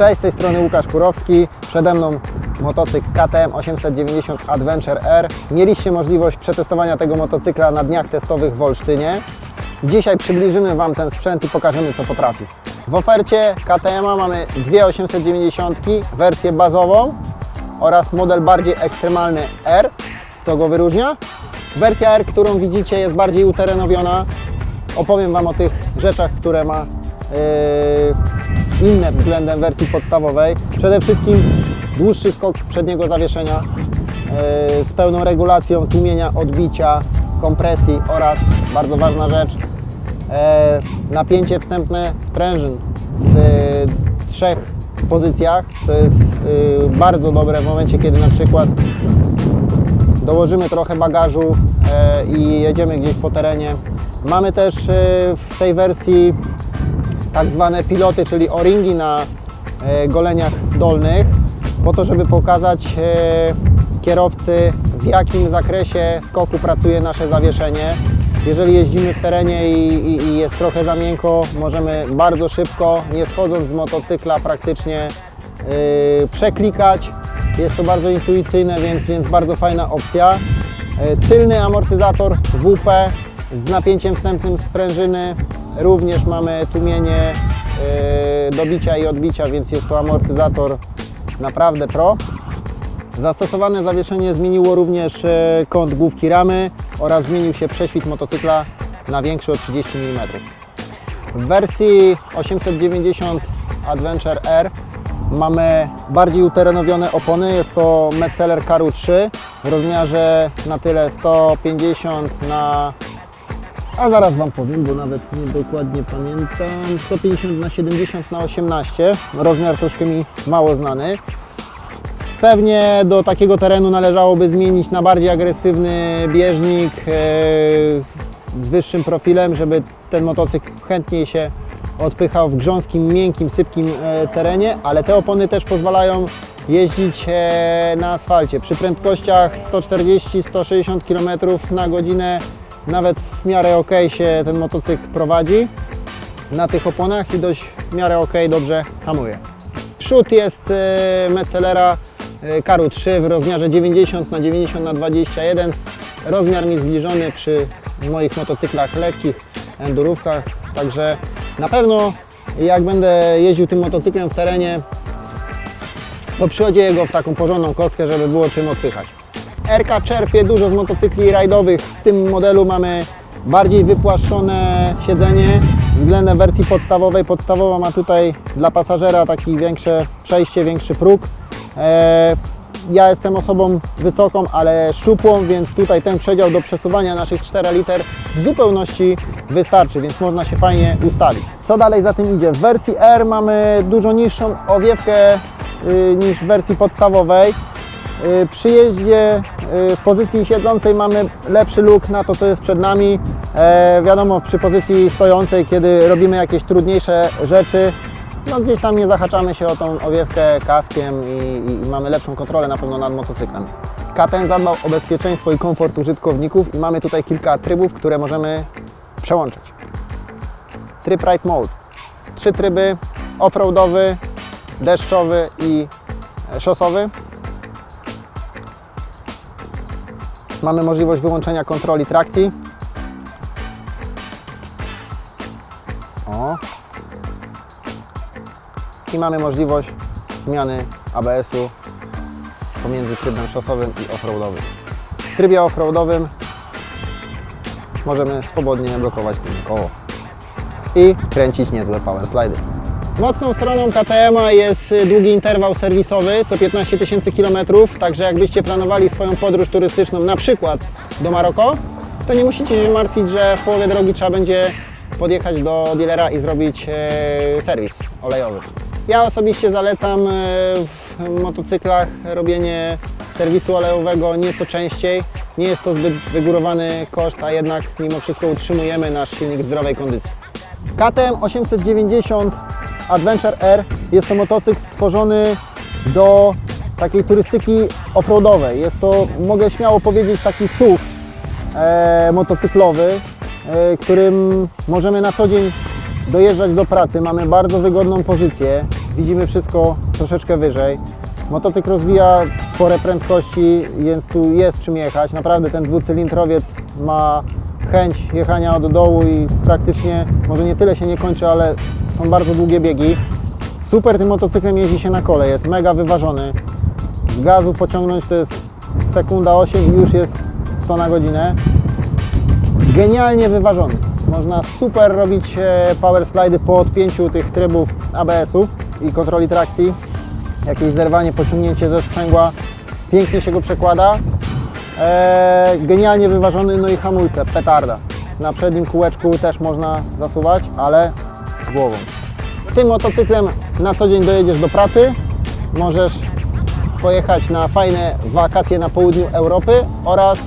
Cześć, z tej strony Łukasz Kurowski. Przede mną motocykl KTM 890 Adventure R. Mieliście możliwość przetestowania tego motocykla na dniach testowych w Olsztynie. Dzisiaj przybliżymy Wam ten sprzęt i pokażemy co potrafi. W ofercie KTM mamy dwie 890, wersję bazową oraz model bardziej ekstremalny R. Co go wyróżnia? Wersja R, którą widzicie jest bardziej uterenowiona. Opowiem Wam o tych rzeczach, które ma yy, inne względem wersji podstawowej. Przede wszystkim dłuższy skok przedniego zawieszenia yy, z pełną regulacją tłumienia, odbicia, kompresji oraz, bardzo ważna rzecz, yy, napięcie wstępne sprężyn w yy, trzech pozycjach, co jest bardzo dobre w momencie, kiedy na przykład dołożymy trochę bagażu e, i jedziemy gdzieś po terenie. Mamy też e, w tej wersji tak zwane piloty, czyli o-ringi na e, goleniach dolnych, po to, żeby pokazać e, kierowcy w jakim zakresie skoku pracuje nasze zawieszenie. Jeżeli jeździmy w terenie i, i, i jest trochę za miękko, możemy bardzo szybko, nie schodząc z motocykla praktycznie yy, przeklikać. Jest to bardzo intuicyjne, więc, więc bardzo fajna opcja. Yy, Tylny amortyzator WP z napięciem wstępnym sprężyny. Również mamy tłumienie yy, dobicia i odbicia, więc jest to amortyzator naprawdę pro. Zastosowane zawieszenie zmieniło również e, kąt główki ramy oraz zmienił się prześwit motocykla na większy o 30 mm. W wersji 890 Adventure R mamy bardziej uterenowione opony. Jest to Metzeler Caru 3 w rozmiarze na tyle 150 na a zaraz Wam powiem, bo nawet nie dokładnie pamiętam. 150 na 70 na 18. Rozmiar troszkę mi mało znany. Pewnie do takiego terenu należałoby zmienić na bardziej agresywny bieżnik e, z wyższym profilem, żeby ten motocykl chętniej się odpychał w grząskim, miękkim, sypkim e, terenie, ale te opony też pozwalają jeździć e, na asfalcie. Przy prędkościach 140-160 km na godzinę nawet w miarę ok się ten motocykl prowadzi na tych oponach i dość w miarę ok dobrze hamuje. Przód jest e, Metzelera e, Caru 3 w rozmiarze 90 na 90 na 21. Rozmiar mi zbliżony przy moich motocyklach lekkich, endurówkach, także na pewno jak będę jeździł tym motocyklem w terenie, to przyodzieję go w taką porządną kostkę, żeby było czym odpychać. RK czerpie dużo z motocykli rajdowych. W tym modelu mamy bardziej wypłaszczone siedzenie względem wersji podstawowej. Podstawowa ma tutaj dla pasażera taki większe przejście, większy próg. E, ja jestem osobą wysoką, ale szczupłą, więc tutaj ten przedział do przesuwania naszych 4 liter w zupełności wystarczy, więc można się fajnie ustawić. Co dalej za tym idzie? W wersji R mamy dużo niższą owiewkę y, niż w wersji podstawowej. Y, Przy jeździe w pozycji siedzącej mamy lepszy look na to, co jest przed nami. E, wiadomo, przy pozycji stojącej, kiedy robimy jakieś trudniejsze rzeczy, no gdzieś tam nie zahaczamy się o tą owiewkę kaskiem i, i mamy lepszą kontrolę na pewno nad motocyklem. KTM zadbał o bezpieczeństwo i komfort użytkowników i mamy tutaj kilka trybów, które możemy przełączyć. Tryb Ride Mode. Trzy tryby, offroadowy, deszczowy i szosowy. Mamy możliwość wyłączenia kontroli trakcji. O. I mamy możliwość zmiany ABS-u pomiędzy trybem szosowym i offroadowym. W trybie offroadowym możemy swobodnie blokować koło i kręcić niezłe power slidy. Mocną stroną KTM jest y, długi interwał serwisowy, co 15 tysięcy kilometrów, także jakbyście planowali swoją podróż turystyczną na przykład do Maroko, to nie musicie się martwić, że w połowie drogi trzeba będzie podjechać do dealera i zrobić e, serwis olejowy. Ja osobiście zalecam e, w motocyklach robienie serwisu olejowego nieco częściej. Nie jest to zbyt wygórowany koszt, a jednak mimo wszystko utrzymujemy nasz silnik w zdrowej kondycji. KTM 890 Adventure R jest to motocykl stworzony do takiej turystyki offroadowej. Jest to, mogę śmiało powiedzieć, taki SUV e, motocyklowy, e, którym możemy na co dzień dojeżdżać do pracy. Mamy bardzo wygodną pozycję. widzimy wszystko troszeczkę wyżej. Motocykl rozwija spore prędkości, więc tu jest czym jechać. Naprawdę ten dwucylindrowiec ma chęć jechania od dołu i praktycznie, może nie tyle się nie kończy, ale są bardzo długie biegi. Super tym motocyklem jeździ się na kole, jest mega wyważony. Z gazu pociągnąć to jest sekunda 8 i już jest 100 na godzinę. Genialnie wyważony. Można super robić e, power slidy po odpięciu tych trybów ABS-ów i kontroli trakcji. Jakieś zerwanie, pociągnięcie ze sprzęgła. Pięknie się go przekłada. E, genialnie wyważony, no i hamulce, petarda. Na przednim kółeczku też można zasuwać, ale głową. Tym motocyklem na co dzień dojedziesz do pracy, możesz pojechać na fajne wakacje na południu Europy oraz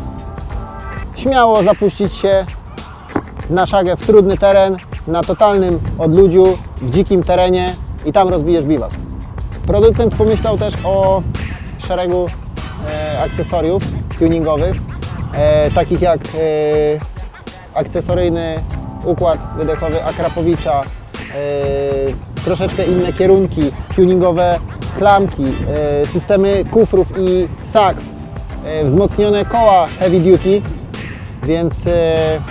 śmiało zapuścić się na szagę w trudny teren, na totalnym odludziu, w dzikim terenie i tam rozbijesz biwak. Producent pomyślał też o szeregu e, akcesoriów tuningowych, e, takich jak e, akcesoryjny układ wydechowy Akrapowicza, troszeczkę inne kierunki, tuningowe klamki, e, systemy kufrów i sakw, e, wzmocnione koła heavy duty, więc e,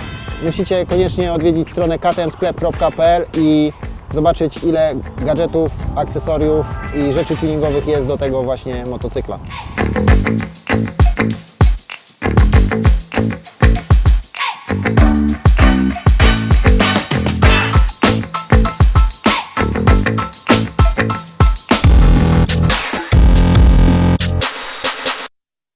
musicie koniecznie odwiedzić stronę ktmsklep.pl i zobaczyć ile gadżetów, akcesoriów i rzeczy tuningowych jest do tego właśnie motocykla.